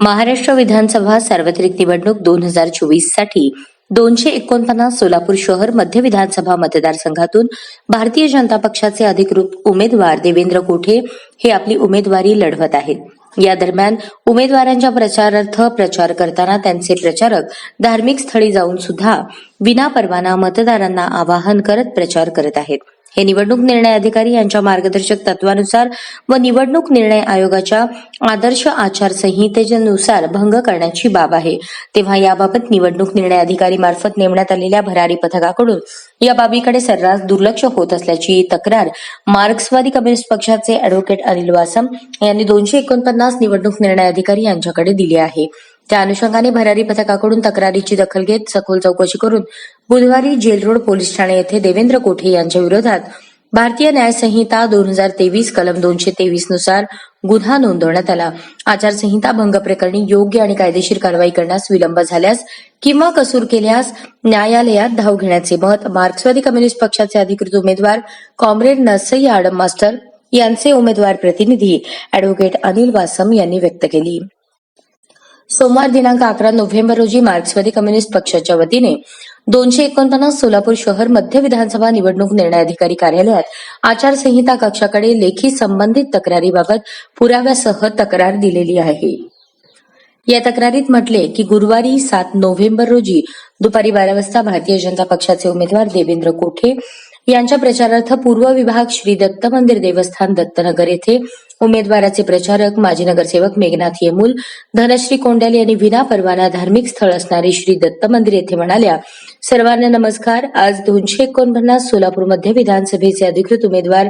महाराष्ट्र विधानसभा सार्वत्रिक निवडणूक दोन हजार चोवीससाठी दोनशे एकोणपन्नास सोलापूर शहर मध्य विधानसभा मतदारसंघातून भारतीय जनता पक्षाचे अधिकृत उमेदवार देवेंद्र कोठे हे आपली उमेदवारी लढवत आहेत. या दरम्यान उमेदवारांच्या प्रचारार्थ प्रचार करताना त्यांचे प्रचारक धार्मिक स्थळी जाऊन सुद्धा विनापरवाना मतदारांना आवाहन करत प्रचार करत आहेत. हे निवडणूक निर्णय अधिकारी यांच्या मार्गदर्शक तत्वानुसार व निवडणूक निर्णय आयोगाच्या आदर्श आचारसंहितेनुसार भंग करण्याची बाब आहे. तेव्हा याबाबत निवडणूक निर्णय अधिकारी मार्फत नेमण्यात आलेल्या भरारी पथकाकडून या बाबीकडे सर्रास दुर्लक्ष होत असल्याची तक्रार मार्क्सवादी कम्युनिस्ट पक्षाचे अॅडव्होकेट अनिल वासम यांनी दोनशे एकोणपन्नास निवडणूक निर्णय अधिकारी यांच्याकडे दिली आहे. त्या अनुषंगाने भरारी पथकाकडून तक्रारीची दखल घेत सखोल चौकशी करून बुधवारी जेल रोड पोलीस ठाणे येथे देवेंद्र कोठे यांच्या विरोधात भारतीय न्यायसंहिता दोन हजार तेवीस कलम दोनशे तेवीसनुसार गुन्हा नोंदवण्यात आला. आचारसंहिता भंग प्रकरणी योग्य आणि कायदेशीर कारवाई करण्यास विलंब झाल्यास किंवा कसूर केल्यास न्यायालयात धाव घेण्याचे मत मार्क्सवादी कम्युनिस्ट पक्षाचे अधिकृत उमेदवार कॉम्रेड नरसय्या आडम मास्टर यांचे उमेदवार प्रतिनिधी अॅडव्होकेट अनिल वासम यांनी व्यक्त केली. सोमवार दिनांक अकरा नोव्हेंबर रोजी मार्क्सवादी कम्युनिस्ट पक्षाच्या वतीने दोनशे एकोणपन्नास सोलापूर शहर मध्य विधानसभा निवडणूक निर्णय अधिकारी कार्यालयात आचारसंहिता कक्षाकडे लेखी संबंधित तक्रारीबाबत पुराव्यासह तक्रार दिलेली आहे. या तक्रारीत म्हटले की गुरुवारी सात नोव्हेंबर रोजी दुपारी बारा वाजता भारतीय जनता पक्षाचे उमेदवार देवेंद्र कोठे यांच्या प्रचारार्थ पूर्व विभाग श्री दत्त मंदिर देवस्थान दत्तनगर येथे उमेदवाराचे प्रचारक माजी नगरसेवक मेघनाथ येमूल धनश्री कोंडाल यांनी विना परवाना धार्मिक स्थळ असणारे श्री दत्त मंदिर येथे म्हणाल्या सर्वांना नमस्कार. आज दोनशे एकोणपन्नास सोलापूर मध्य विधानसभेचे अधिकृत उमेदवार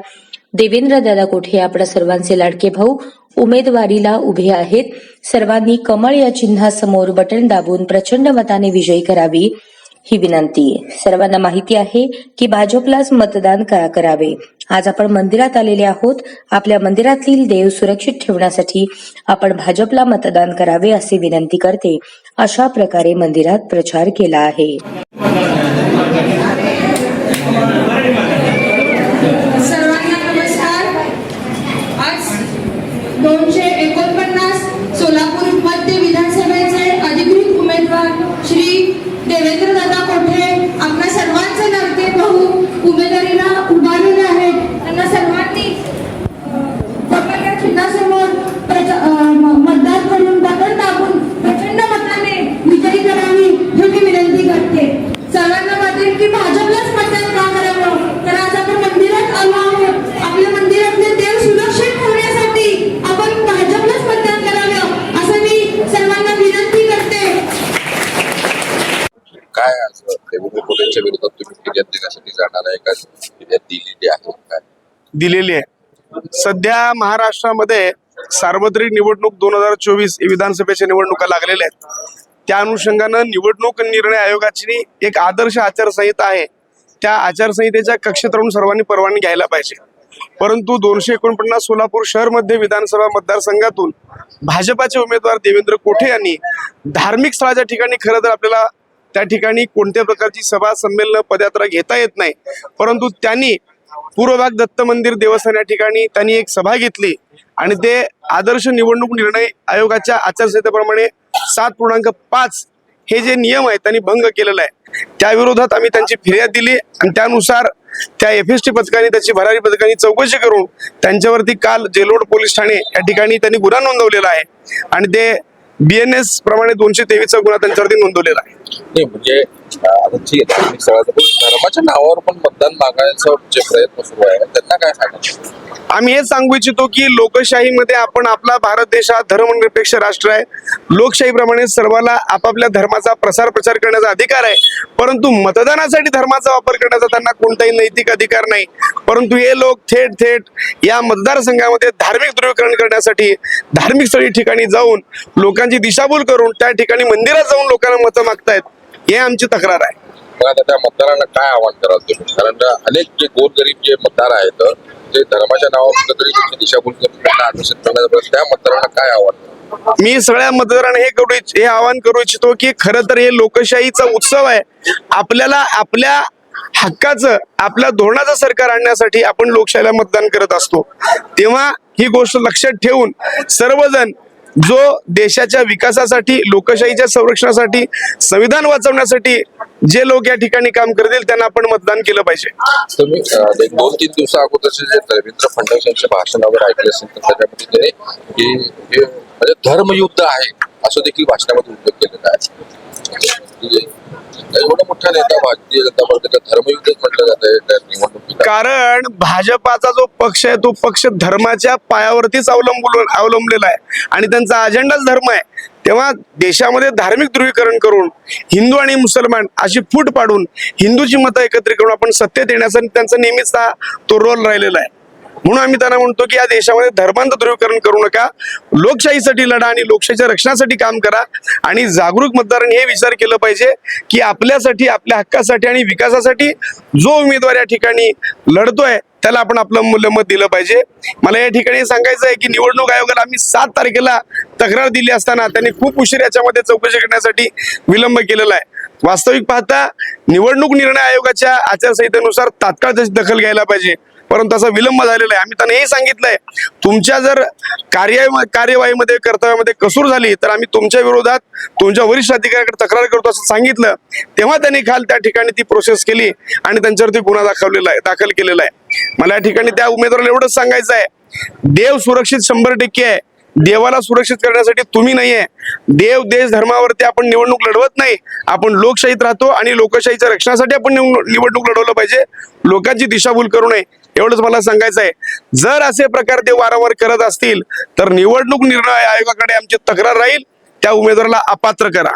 देवेंद्र दादा कोठे आपल्या सर्वांचे लाडके भाऊ उमेदवारीला उभे आहेत. सर्वांनी कमळ या चिन्हासमोर बटन दाबून प्रचंड मताने विजयी करावी. ही विनंती सर्वांना माहिती आहे की भाजपलाच मतदान का करावे? आज आपण मंदिरात आलेले आहोत. आपल्या मंदिरातील देव सुरक्षित ठेवण्यासाठी आपण भाजपला मतदान करावे असे विनंती करते. अशा प्रकारे मंदिरात प्रचार केला आहे. सर्वांना नमस्कार. आज दोनशे एकोणपन्नास सोलापूर मध्य विधानसभेचे अधिकृत उमेदवार श्री देवेंद्र दादा कोठे आपल्या सर्वांचे लाडके भाऊ उमेदवारीला उभारलेले आहेत त्यांना सर्वांनी कमल या चिन्हासमोर प्रचा- अं, म- मतदान करून बटन दाबून प्रचंड मताने विजयी करावी ही मी विनंती करते सर्वांना वाटेल की भाजपलाच मतदान का करावं तर आज आपण मंदिरात आलो आहोत आपल्या मंदिरातले देव सुरक्षित ठेवण्यासाठी आपण भाजपलाच मतदान करावं असं मी सर्वांना विनंती करते काय असं देवेंद्र कोटेंच्या विरोधात तुम्ही फिर्याद जाणार आहे का? दिलेली आहे काय दिलेली आहे. सध्या महाराष्ट्रामध्ये सार्वत्रिक निवडणूक दोन हजार चोवीस विधानसभेच्या निवडणुका लागलेल्या आहेत. त्या अनुषंगानं निवडणूक निर्णय आयोगाची एक आदर्श आचारसंहिता आहे. त्या आचारसंहितेच्या कक्षेत राहून सर्वांनी परवानगी घ्यायला पाहिजे. परंतु दोनशे एकोणपन्नास सोलापूर शहरमध्ये विधानसभा मतदारसंघातून भाजपाचे उमेदवार देवेंद्र कोठे यांनी धार्मिक स्थळाच्या ठिकाणी खरं तर आपल्याला त्या ठिकाणी कोणत्या प्रकारची सभा संमेलन पदयात्रा घेता येत नाही. परंतु त्यांनी पूर्व भाग दत्त मंदिर देवस्थान या ठिकाणी त्यांनी एक सभा घेतली आणि ते आदर्श निवडणूक निर्णय आयोगाच्या आचारसंहितेप्रमाणे सात पूर्णांक पाच हे जे नियम आहेत त्यांनी भंग केलेला आहे. त्याविरोधात आम्ही त्यांची फिर्याद दिली आणि त्यानुसार त्या एफ एस टी पथकाने त्याची भरारी पथकाने चौकशी करून त्यांच्यावरती काल जेलोड पोलीस ठाणे या ठिकाणी त्यांनी गुन्हा नोंदवलेला आहे आणि ते बी एन एस प्रमाणे दोनशे तेवीसचा गुन्हा त्यांच्यावरती नोंदवलेला आहे. नाही म्हणजे आता ठीक आहे धार्मिक धर्माच्या नावावर पण मतदान मागायचा जे प्रयत्न सुरू आहे त्यांना काय सांगायचं? आम्ही हेच सांगू इच्छितो की लोकशाहीमध्ये आपण आपला भारत देश हा धर्मनिरपेक्ष राष्ट्र आहे. लोकशाहीप्रमाणे सर्वाला आपापल्या धर्माचा प्रसार प्रचार करण्याचा अधिकार आहे. परंतु मतदानासाठी धर्माचा वापर करण्याचा त्यांना कोणताही नैतिक अधिकार नाही. परंतु हे लोक थेट थेट या मतदारसंघामध्ये धार्मिक ध्रुवीकरण करण्यासाठी धार्मिक स्थळी ठिकाणी जाऊन लोकांची दिशाभूल करून त्या ठिकाणी मंदिरात जाऊन लोकांना मतं मागतायत. हे आमची तक्रार आहे. त्या मतदारांना काय आव्हान कराल तुम्ही? कारण अनेक जे गोरगरीब जे मतदार आहेत ते धर्माच्या नावावर त्यांची दिशाभूल करून त्यांना आकर्षित करण्याचा प्रयत्न त्या मतदारांना काय आव्हान? मी सगळ्या मतदारांना हे करू इच्छ- हे आवाहन करू इच्छितो की खरं तर हे लोकशाहीचा उत्सव आहे. आपल्याला आपल्या हक्काचं आपल्या धोरणाचं सरकार आणण्यासाठी आपण लोकशाहीला मतदान करत असतो. तेव्हा ही गोष्ट लक्षात ठेवून सर्वजण जो देशाच्या विकासासाठी लोकशाहीच्या संरक्षणासाठी संविधान वाचवण्यासाठी जे लोक या ठिकाणी काम करतील त्यांना आपण मतदान केलं पाहिजे. तुम्ही दोन तीन दिवसा अगोदरचे जे देवेंद्र फडणवीस यांच्या भाषणावर ऐकले असेल तर त्याच्यामध्ये की म्हणजे धर्मयुद्ध आहे असं देखील भाषणामध्ये उल्लेख केलेला आहे. म्हणजे एवढा मोठा नेता भारतीय जनता पार्टीचा धर्मयुद्ध म्हटलं जात आहे त्या कारण भाजपाचा जो पक्ष आहे तो पक्ष धर्माच्या पायावरतीच अवलंबून अवलंबलेला आहे. आणि त्यांचा अजेंडाच धर्म आहे. तेव्हा देशामध्ये धार्मिक ध्रुवीकरण करून हिंदू आणि मुसलमान अशी फूट पाडून हिंदूची मतं एकत्रित करून आपण सत्तेत येण्याचा त्यांचा नेहमीच तो रोल राहिलेला आहे. म्हणून आम्ही त्यांना म्हणतो की या देशामध्ये धर्मांत ध्रुवीकरण करू नका. लोकशाहीसाठी लढा आणि लोकशाहीच्या रक्षणासाठी काम करा. आणि जागरूक मतदारांनी हे विचार केलं पाहिजे की आपल्यासाठी आपल्या हक्कासाठी आणि विकासासाठी जो उमेदवार या ठिकाणी लढतोय त्याला आपण आपलं मूल्यमत दिलं पाहिजे. मला या ठिकाणी सांगायचं आहे की निवडणूक आयोगाला आम्ही सात तारखेला तक्रार दिली असताना त्यांनी खूप उशीर याच्यामध्ये चौकशी करण्यासाठी विलंब केलेला आहे. वास्तविक पाहता निवडणूक निर्णय आयोगाच्या आचारसंहितेनुसार तात्काळ त्याची दखल घ्यायला पाहिजे. परंतु असा विलंब झालेला आहे. आम्ही त्यांना हे सांगितलंय तुमच्या जर कार्य कार्यवाहीमध्ये कर्तव्यामध्ये कसूर झाली तर आम्ही तुमच्या विरोधात तुमच्या वरिष्ठ अधिकाऱ्याकडे तक्रार करतो असं सांगितलं तेव्हा त्यांनी काल त्या ठिकाणी ती प्रोसेस केली आणि त्यांच्यावरती गुन्हा दाखवलेला आहे दाखल केलेला आहे. मला या ठिकाणी त्या उमेदवाराला एवढंच सांगायचं आहे देव सुरक्षित शंभर टक्के आहे. देवाला सुरक्षित करण्यासाठी तुम्ही नाहीये. देव देश धर्मावरती आपण निवडणूक लढवत नाही. आपण लोकशाहीत राहतो आणि लोकशाहीच्या रक्षणासाठी आपण निवडणूक लढवलं पाहिजे. लोकांची दिशाभूल करू नये. एवढंच मला सांगायचं आहे. जर असे प्रकार ते वारंवार करत असतील तर निवडणूक निर्णय आयोगाकडे आमची तक्रार राहील. त्या उमेदवाराला अपात्र करा.